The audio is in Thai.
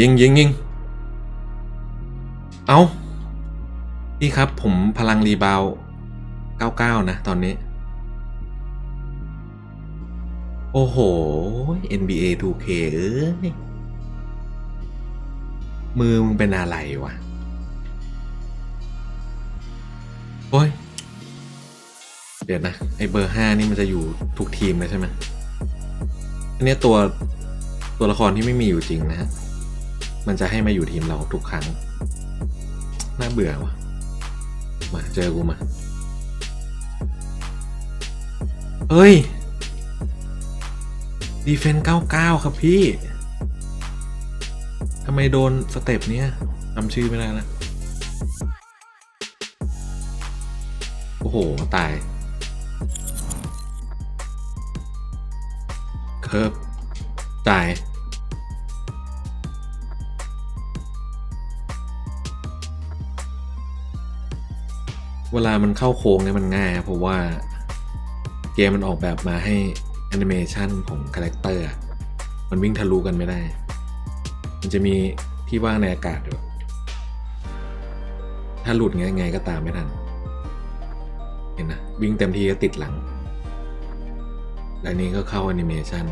ยิงยิงยิงเอาพี่ครับผมพลังรีบาว99 นะ ตอนนี้ โอ้โห NBA 2K เอ้ยมือมึงเป็นอะไรวะ โอ้ย เดี๋ยวนะ ไอเบอร์ห้านี่มันจะอยู่ทุกทีมเลยใช่ไหมอันนี้ตัวตัวละครที่ไม่มีอยู่จริงนะฮะ มันจะให้มาอยู่ทีมเราทุกครั้ง น่าเบื่อวะมาเจอกูมา เฮ้ย ดีเฟน99 ครับพี่ ทำไมโดนสเต็ปเนี้ยจำชื่อไม่ได้ละโอ้โห ตาย เคิร์ฟตาย เวลามันเข้าโค้งเนี่ยมันง่าย เพราะว่าเกมมันออกแบบมาให้แอนิเมชันของคาแรคเตอร์มันวิ่งทะลุกันไม่ได้ มันจะมีที่ว่างในอากาศด้วยถ้าหลุดไงไงก็ตามไม่ทัน เห็นนะ วิ่งเต็มที่ก็ติดหลัง และนี้ก็เข้าแอนิเมชัน